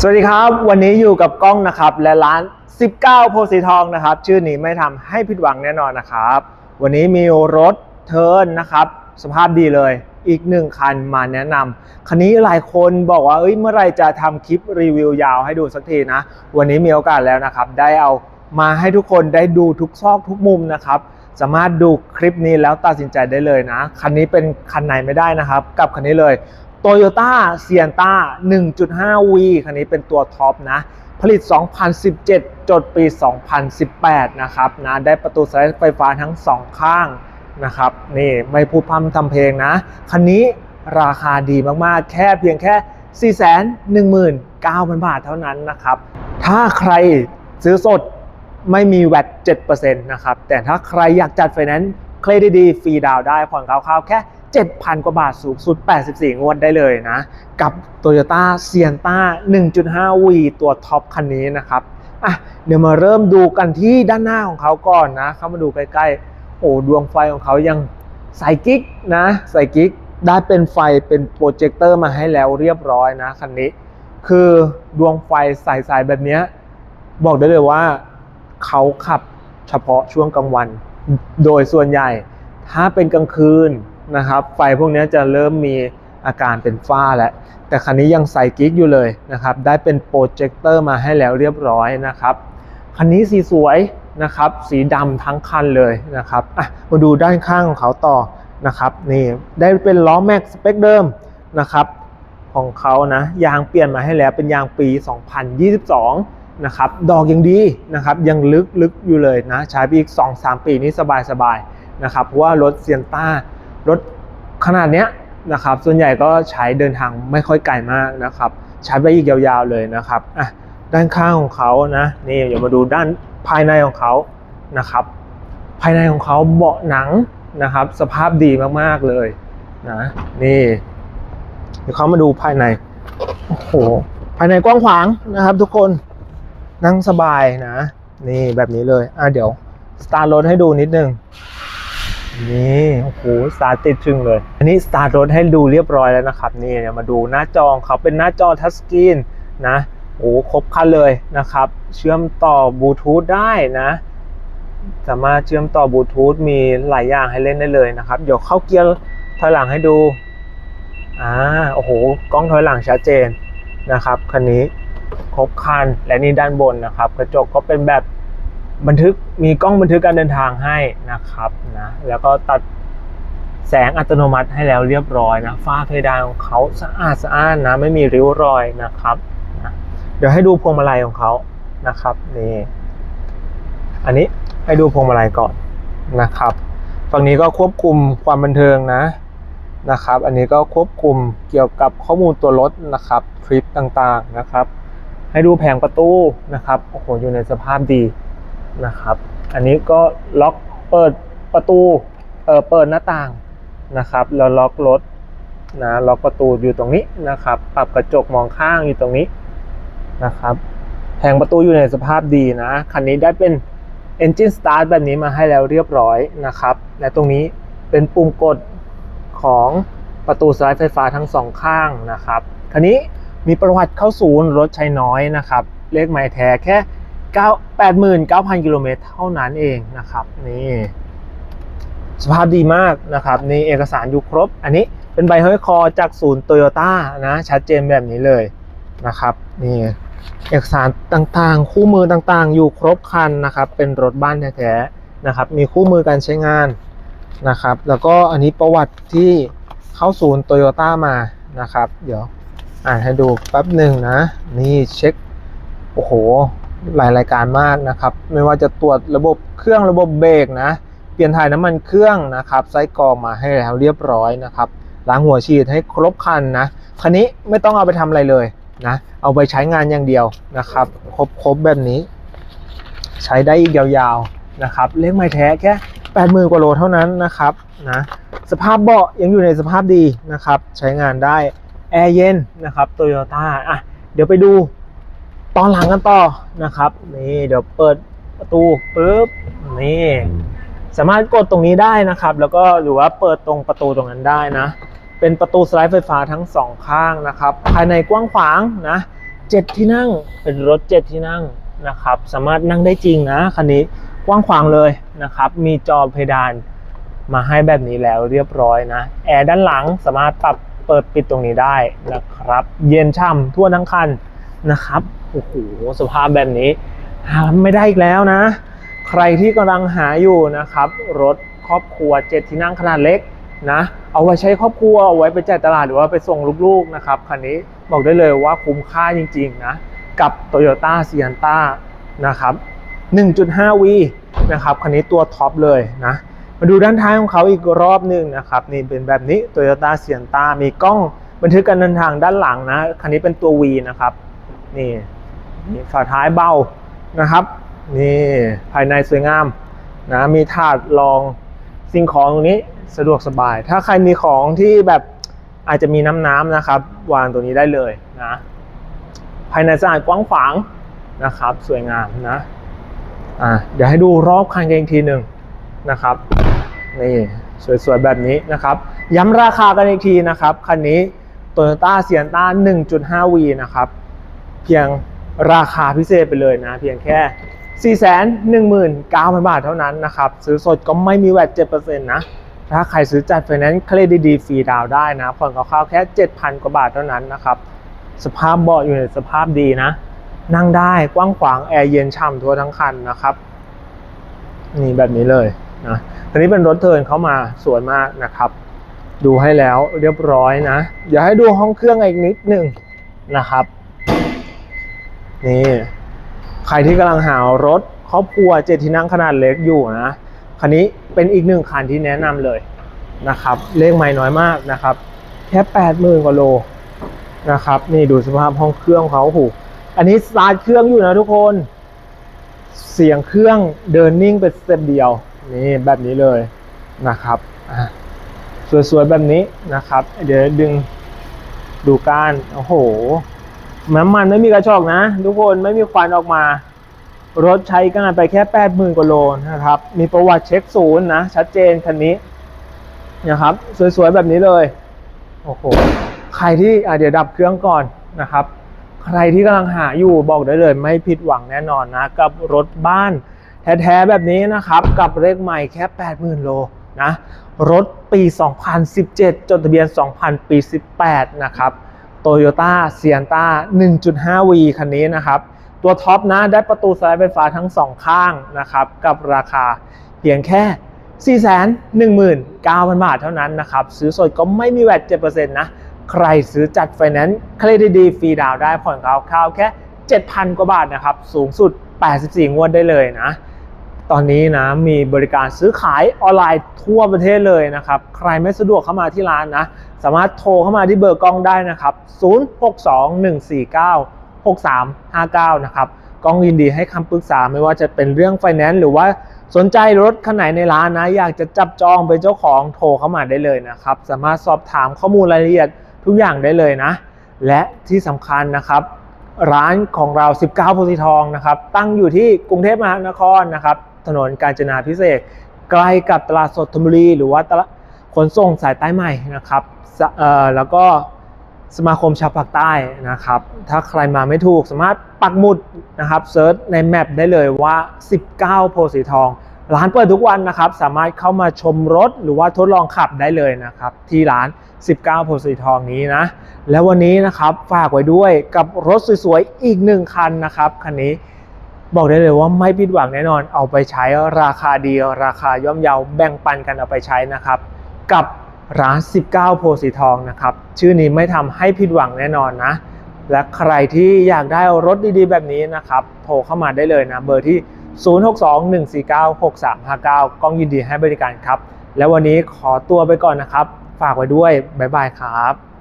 สวัสดีครับ วันนี้อยู่กับกล้องนะครับ และร้าน 19 โพสีทองนะครับ ชื่อนี้ไม่ทำให้ผิดหวังแน่นอนนะครับ วันนี้มีรถเทิร์นนะครับ สภาพดีเลย อีกหนึ่งคันมาแนะนำคันนี้หลายคนบอกว่าเอ้ยเมื่อไรจะทำคลิปรีวิวยาวให้ดูสักทีนะ วันนี้มีโอกาสแล้วนะครับ ได้เอามาให้ทุกคนได้ดูทุกซอกทุกมุมนะครับ สามารถดูคลิปนี้แล้วตัดสินใจได้เลยนะ คันนี้เป็นคันไหนไม่ได้นะครับ กับคันนี้เลย Toyota s i e n t a 1.5V คันนี้เป็นตัวท็อปนะ ผลิต 2017 จดปี 2018 นะครับนะได้ประตูสไลด์ไฟฟ้าทั้งสองข้างนะครับ นี่ไม่พูดพร่ำทำเพลงนะ คันนี้ราคาดีมากๆ แค่เพียงแค่ 419,000 บาทเท่านั้นนะครับ ถ้าใครซื้อสดไม่มีแวต7%นะครับ แต่ถ้าใครอยากจัดไฟแนนซ์เครดิตดีฟรีดาวได้ผ่อนคร่าวๆแค่ 7,000 กว่าบาทสูงสุด 84 งวดได้เลยนะ กับ Toyota s i e n t a 1.5V ตัวท็อปคันนี้นะครับอะเดี๋ยวมาเริ่มดูกันที่ด้านหน้าของเขาก่อนนะ เข้ามาดูใกล้ๆ โอ้ดวงไฟของเขายังใส่กิ๊กนะใส่กิ๊กได้เป็นไฟเป็นโปรเจคเตอร์มาให้แล้วเรียบร้อยนะคันนี้ คือดวงไฟใสๆแบบนี้ บอกได้เลยว่าเขาขับเฉพาะช่วงกลางวัน โดยส่วนใหญ่ถ้าเป็นกลางคืน นะครับ ไฟพวกนี้จะเริ่มมีอาการเป็นฝ้าแล้ว แต่คันนี้ยังใส่กิ๊กอยู่เลยนะครับ ได้เป็นโปรเจคเตอร์มาให้แล้วเรียบร้อยนะครับ คันนี้สีสวยนะครับ สีดำทั้งคันเลยนะครับอะมาดูด้านข้างของเขาต่อนะครับ นี่ได้เป็นล้อแม็กสเปคเดิมนะครับของเขานะยางเปลี่ยนมาให้แล้วเป็นยางปี 2022 นะครับ ดอกยังดีนะครับ ยังลึกลึกอยู่เลยนะ ใช้ไปอีก 2-3 ปีนี้สบายๆนะครับ เพราะว่ารถเซียนต้า รถขนาดเนี้ยนะครับส่วนใหญ่ก็ใช้เดินทางไม่ค่อยไกลมากนะครับ ใช้ไปอีกยาวๆเลยนะครับอะด้านข้างของเขานะนี่เดี๋ยวมาดูด้านภายในของเขานะครับ ภายในของเขาเบาะหนังนะครับ สภาพดีมากๆเลยนะนี่เดี๋ยวเขามาดูภายในโอ้โหภายในกว้างขวางนะครับทุกคนนั่งสบายนะ นี่แบบนี้เลยอะเดี๋ยวสตาร์ทรถให้ดูนิดนึง นี่โอ้โหสตาร์ติดชึงเลย อันนี้สตาร์ทรถให้ดูเรียบร้อยแล้วนะครับ นี่เดี๋ยมาดูหน้าจอเขาเป็นหน้าจอทัชสกรีนนะโอ้ครบคันเลยนะครับ เชื่อมต่อบลูทูธได้นะ สามารถเชื่อมต่อบลูทูธมีหลายอย่างให้เล่นได้เลยนะครับ เดี๋ยวเข้าเกียร์ถอยหลังให้ดูอ่าโอ้โหกล้องถอยหลังชัดเจนนะครับคันนี้ครบคันและนี่ด้านบนนะครับ กระจกก็เป็นแบบ บันทึกมีกล้องบันทึกการเดินทางให้นะครับนะแล้วก็ตัดแสงอัตโนมัติให้แล้วเรียบร้อยนะฝ้าเพดานของเขาสะอาดสะอ้านนะไม่มีริ้วรอยนะครับนะเดี๋ยวให้ดูพวงมาลัยของเขานะครับนี่อันนี้ให้ดูพวงมาลัยก่อนนะครับฝั่งนี้ก็ควบคุมความบันเทิงนะนะครับ อันนี้ก็ควบคุมเกี่ยวกับข้อมูลตัวรถนะครับทริปต่างๆนะครับ ให้ดูแผงประตูนะครับโอ้โหอยู่ในสภาพดี นะครับ อันนี้ก็ล็อกเปิดประตูเออเปิดหน้าต่างนะครับแล้วล็อกรถนะล็อกประตูอยู่ตรงนี้นะครับ ปรับกระจกมองข้างอยู่ตรงนี้นะครับแผงประตูอยู่ในสภาพดีนะคันนี้ได้เป็น Engine Start แบบนี้มาให้แล้วเรียบร้อยนะครับและตรงนี้เป็นปุ่มกดของประตูสไลด์ไฟฟ้าทั้งสองข้างนะครับคันนี้มีประวัติเข้าศูนย์รถใช้น้อยนะครับ เลขหมายแท้แค่ 9 89,000 กิโลเมตรเท่านั้นเองนะครับนี่สภาพดีมากนะครับนี่เอกสารอยู่ครบ อันนี้เป็นใบห้อยคอจากศูนย์โตโยต้านะชัดเจนแบบนี้เลยนะครับนี่เอกสารต่างๆ คู่มือต่างๆ อยู่ครบคันนะครับ เป็นรถบ้านแท้ๆนะครับ มีคู่มือการใช้งานนะครับ แล้วก็อันนี้ประวัติที่เข้าศูนย์โตโยต้ามานะครับ เดี๋ยวอ่านให้ดูแป๊บหนึ่งนะ นี่เช็ค โอ้โห หลายรายการมากนะครับ ไม่ว่าจะตรวจระบบเครื่องระบบเบรกนะ เปลี่ยนถ่ายน้ำมันเครื่องนะครับไส้กรองมาให้แล้วเรียบร้อยนะครับล้างหัวฉีดให้ครบคันนะคันนี้ไม่ต้องเอาไปทำอะไรเลยนะเอาไปใช้งานอย่างเดียวนะครับครบครบแบบนี้ ใช้ได้อีกยาวๆนะครับเลขไม้แท้แค่80,000กว่าโลเท่านั้นนะครับนะสภาพเบาะยังอยู่ในสภาพดีนะครับ ใช้งานได้แอร์เย็นนะครับโตโยต้าอะเดี๋ยวไปดู ตอนหลังกันต่อนะครับนี่เดี๋ยวเปิดประตูปุ๊บนี่สามารถกดตรงนี้ได้นะครับ แล้วก็หรือว่าเปิดตรงประตูตรงนั้นได้นะ เป็นประตูสไลด์ไฟฟ้าทั้งสองข้างนะครับ ภายในกว้างขวางนะเจ็ดที่นั่งเป็นรถเจ็ดที่นั่งนะครับ สามารถนั่งได้จริงนะคันนี้กว้างขวางเลยนะครับ มีจอเพดานมาให้แบบนี้แล้วเรียบร้อยนะ แอร์ด้านหลังสามารถปรับเปิดปิดตรงนี้ได้นะครับ เย็นช่ำทั่วทั้งคัน นะครับโอ้โหสภาพแบบนี้ หาไม่ได้อีกแล้วนะ ใครที่กำลังหาอยู่นะครับ รถครอบครัวเจ็ดที่นั่งขนาดเล็กนะเอาไว้ใช้ครอบครัวเอาไว้ไปจ่ายตลาดหรือว่าไปส่งลูกๆนะครับคันนี้บอกได้เลยว่าคุ้มค่าจริงๆนะกับ Toyota s i e n t a นะครับ 1.5V นะครับคันนี้ตัวท็อปเลยนะมาดูด้านท้ายของเขาอีกรอบหนึ่งนะครับนี่เป็นแบบนี้ Toyota s i e n t a มีกล้องบันทึกการเดินทางด้านหลังนะคันนี้เป็นตัว V นะครับ นี่นี่ฝาท้ายเบานะครับ นี่ภายในสวยงามนะมีถาดรองสิ่งของตรงนี้สะดวกสบาย ถ้าใครมีของที่แบบอาจจะมีน้ำน้ำนะครับ วางตัวนี้ได้เลยนะภายในสะอาดกว้างขวางนะครับ สวยงามนะอะเดี๋ยวให้ดูรอบคันกันอีกทีหนึ่งนะครับนี่สวยๆแบบนี้นะครับ ย้ำราคากันอีกทีนะครับ คันนี้ Toyota s i e n t a 1.5V นะครับ เพียงราคาพิเศษไปเลยนะ เพียงแค่ 419,000 บาทเท่านั้นนะครับ ซื้อสดก็ไม่มีแวด7%นะ ถ้าใครซื้อจัดไฟแนนซ์เครดิตดีฟรีดาวได้นะผ่อนคร่าวๆแค่ 7,000 กว่าบาทเท่านั้นนะครับ สภาพเบาะอยู่ในสภาพดีนะ นั่งได้กว้างขวางแอร์เย็นฉ่ำทั่วทั้งคันนะครับนี่แบบนี้เลยนะอันนี้เป็นรถเทินเข้ามาสวยมากนะครับ ดูให้แล้วเรียบร้อยนะ เดี๋ยวให้ดูห้องเครื่องอีกนิดหนึ่งนะครับ นี่ ใครที่กำลังหารถครอบครัวเจ็ดที่นั่งขนาดเล็กอยู่นะ คันนี้เป็นอีกหนึ่งคันที่แนะนำเลยนะครับ เลขไม่น้อยมากนะครับ แค่แปดหมื่นกว่าโลนะครับ นี่ดูสภาพห้องเครื่องเขาหูอันนี้สตาร์ทเครื่องอยู่นะทุกคน เสียงเครื่องเดินนิ่งเป็นสเต็ปเดียว นี่แบบนี้เลยนะครับสวยๆแบบนี้นะครับ เดี๋ยวดึงดูการโอ้โห น้ำมันไม่มีกระชอกนะ ทุกคนไม่มีควันออกมา รถใช้งานไปแค่80,000กว่าโลนะครับ มีประวัติเช็คศูนย์นะ ชัดเจนคันนี้นะครับ สวยๆ แบบนี้เลยโอ้โหใครที่เดี๋ยวดับเครื่องก่อนนะครับ ใครที่กำลังหาอยู่บอกได้เลย ไม่ผิดหวังแน่นอนนะ กับรถบ้านแท้ๆแบบนี้นะครับ กับเลขใหม่แค่ 80,000 โลนะ รถปี 2017 จดทะเบียน 2000 ปี 18 นะครับ Toyota s i e n t a 1.5V คันนี้นะครับ ตัวท็อปนะได้ประตูสไลด์ไฟฟ้าทั้งสองข้างนะครับ กับราคาเพียงแค่ 419,000 บาทเท่านั้นนะครับ ซื้อสดก็ไม่มีแวด7%นะ ใครซื้อจัดไฟแนนซ์เครดิตดีฟรีดาวได้ผ่อนคร่าวแค่ 7,000 กว่าบาทนะครับ สูงสุด 84 งวดได้เลยนะ ตอนนี้นะมีบริการซื้อขายออนไลน์ทั่วประเทศเลยนะครับ ใครไม่สะดวกเข้ามาที่ร้านนะ สามารถโทรเข้ามาที่เบอร์กล้องได้นะครับ 0621496359 นะครับกล้องยินดีให้คำปรึกษาไม่ว่าจะเป็นเรื่องไฟแนนซ์หรือว่าสนใจรถคันไหนในร้านนะ อยากจะจับจองเป็นเจ้าของโทรเข้ามาได้เลยนะครับ สามารถสอบถามข้อมูลรายละเอียดทุกอย่างได้เลยนะ และที่สำคัญนะครับ ร้านของเรา 19โพธิทองนะครับ ตั้งอยู่ที่กรุงเทพมหานครนะครับ ถนนกาญจนาพิเศษใกล้กับตลาดสดธนบุรีหรือว่าตลาดขนส่งสายใต้ใหม่นะครับแล้วก็สมาคมชาวภาคใต้นะครับ ถ้าใครมาไม่ถูกสามารถปักหมุดนะครับเซิร์ชในแมปได้เลยว่า 19 โพสีทอง ร้านเปิดทุกวันนะครับ สามารถเข้ามาชมรถหรือว่าทดลองขับได้เลยนะครับ ที่ร้าน 19 โพสีทองนี้นะ แล้ววันนี้นะครับฝากไว้ด้วยกับรถสวยๆ อีกหนึ่งคันนะครับ คันนี้ บอกได้เลยว่าไม่ผิดหวังแน่นอนเอาไปใช้ราคาดีราคาย่อมเยาแบ่งปันกันเอาไปใช้นะครับ กับร้าน 19 โพสีทองนะครับ ชื่อนี้ไม่ทำให้ผิดหวังแน่นอนนะ และใครที่อยากได้รถดีๆ แบบนี้นะครับ โทรเข้ามาได้เลยนะ เบอร์ที่ 0621496359ก้องยินดีให้บริการครับ แล้ววันนี้ขอตัวไปก่อนนะครับ ฝากไว้ด้วย บ๊ายบายครับ